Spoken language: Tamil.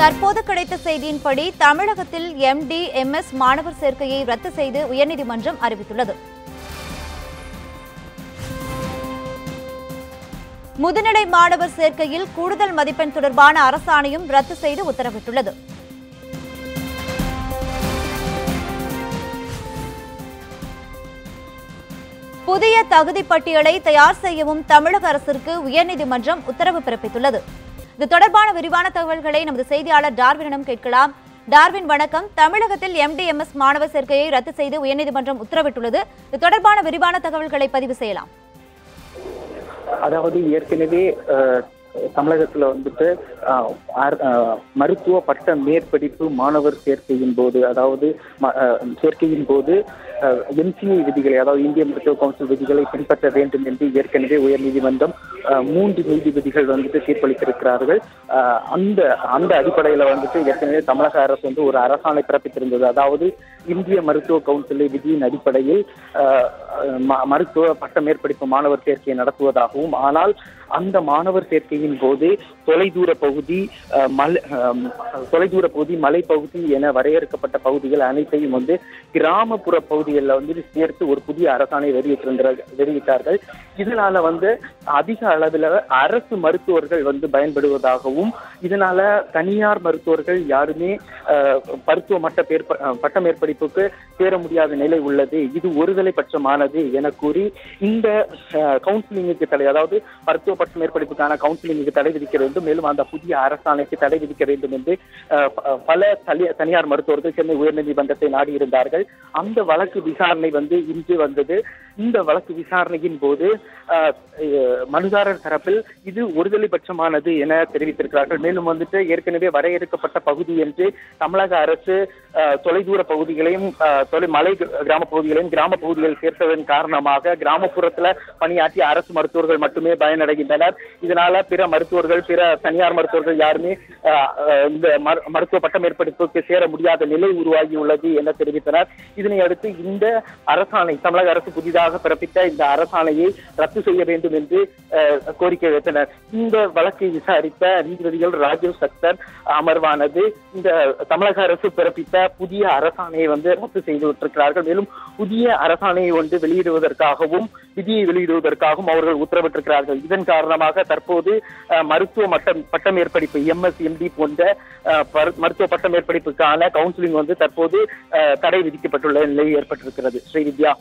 தற்போது கிடைத்த செய்தியின்படி தமிழகத்தில் எம்டி எம்எஸ் மாணவர் சேர்க்கையை ரத்து செய்து உயர்நீதிமன்றம் அறிவித்துள்ளது. முதுநிலை மாணவர் சேர்க்கையில் கூடுதல் மதிப்பெண் தொடர்பான அரசாணையும் ரத்து செய்து உத்தரவிட்டுள்ளது. புதிய தகுதி பட்டியலை தயார் செய்யவும் தமிழக அரசிற்கு உயர்நீதிமன்றம் உத்தரவு பிறப்பித்துள்ளது. இது தொடர்பான விரிவான தகவல்களை நமது செய்தியாளர் டார்வினிடம் கேட்கலாம். டார்வின் வணக்கம். தமிழகத்தில் எம்டிஎம்எஸ் மாணவர் சேர்க்கையை ரத்து செய்து உயர்நீதிமன்றம் உத்தரவிட்டுள்ளது. இது தொடர்பான விரிவான தகவல்களை பதிவு செய்யலாம். அதாவது ஏற்கனவே தமிழகத்துல வந்துட்டு மருத்துவ பட்ட மேற்படிப்பு மாணவர் சேர்க்கையின் போது அதாவது சேர்க்கையின் போது எம்சிஐ விதிகளை அதாவது இந்திய மருத்துவ கவுன்சில் விதிகளை பின்பற்ற வேண்டும் என்று ஏற்கனவே உயர்நீதிமன்றம் மூன்று நீதிபதிகள் வந்துட்டு தீர்ப்பளித்திருக்கிறார்கள். அந்த அந்த அடிப்படையில வந்துட்டு ஏற்கனவே தமிழக அரசு வந்து ஒரு அரசாணை பிறப்பித்திருந்தது. அதாவது இந்திய மருத்துவ கவுன்சில் விதியின் அடிப்படையில் மருத்துவ பட்ட மேற்படிப்பு மாணவர் சேர்க்கையை நடத்துவதாகவும் ஆனால் அந்த மாணவர் சேர்க்கையின் போது தொலைதூர பகுதி மலை தொலைதூர பகுதி மலைப்பகுதி என வரையறுக்கப்பட்ட பகுதிகள் அனைத்தையும் வந்து கிராமப்புற பகுதிகளில் வந்து சேர்த்து ஒரு புதிய அரசாணை வெளியிட்டிருந்த வெளியிட்டார்கள். இதனால வந்து அதிக அளவில் அரசு மருத்துவர்கள் வந்து பயன்படுவதாகவும் இதனால தனியார் மருத்துவர்கள் யாருமே மருத்துவ மட்ட பட்ட மேற்படிப்புக்கு சேர முடியாத நிலை உள்ளது. இது ஒருதலை பட்சமானது என கூறி இந்த கவுன்சிலிங்குக்கு தலை அதாவது மருத்துவ பட்ட மேற்படிப்புக்கான கவுன்சிலிங் கவுன்சிலிங்குக்கு தடை விதிக்க வேண்டும். மேலும் அந்த புதிய அரசாணைக்கு தடை விதிக்க வேண்டும் என்று அஹ், பல தனி- தனியார் மருத்துவர்கள் சென்னை உயர்நீதிமன்றத்தை நாடியிருந்தார்கள். அந்த வழக்கு விசாரணை வந்து இன்று வந்தது. இந்த வழக்கு விசாரணையின் போது மனுதாரர் தரப்பில் இது ஒருதலை பட்சமானது என தெரிவித்திருக்கிறார்கள். மேலும் வந்துட்டு ஏற்கனவே வரையறுக்கப்பட்ட பகுதி என்று தமிழக அரசு தொலைதூர பகுதிகளையும் தொலை மலை கிராம பகுதிகளையும் கிராம பகுதிகள் சேர்த்ததன் காரணமாக கிராமப்புறத்துல பணியாற்றிய அரசு மருத்துவர்கள் மட்டுமே பயனடைகின்றனர். இதனால பிற மருத்துவர்கள் பிற தனியார் மருத்துவர்கள் யாருமே இந்த மரு- மருத்துவ பட்ட மேற்படிப்புக்கு சேர முடியாத நிலை உருவாகியுள்ளது என தெரிவித்தனர். இதனை அடுத்து இந்த அரசாணை தமிழக அரசு புதிதாக பிறப்பித்த இந்த அரசாணையை ரத்து செய்ய வேண்டும் என்று கோரிக்கை வைத்தனர். இந்த வழக்கை விசாரித்த நீதிபதிகள் ராஜீவ் சக்தர் அமர்வானது இந்த தமிழக அரசு பிறப்பித்த புதிய அரசாணையை வந்து ரத்து செய்து விட்டிருக்கிறார்கள். மேலும் புதிய அரசாணையை ஒன்று வெளியிடுவதற்காகவும் விதியை வெளியிடுவதற்காகவும் அவர்கள் உத்தரவிட்டிருக்கிறார்கள். இதன் காரணமாக தற்போது மருத்துவ மட்டம் பட்ட மேற்படிப்பு எம்எஸ் எம்டி போன்ற மருத்துவ பட்ட மேற்படிப்புக்கான கவுன்சிலிங் வந்து தற்போது தடை விதிக்கப்பட்டுள்ள நிலை ஏற்பட்டிருக்கிறது. ஸ்ரீவித்யா.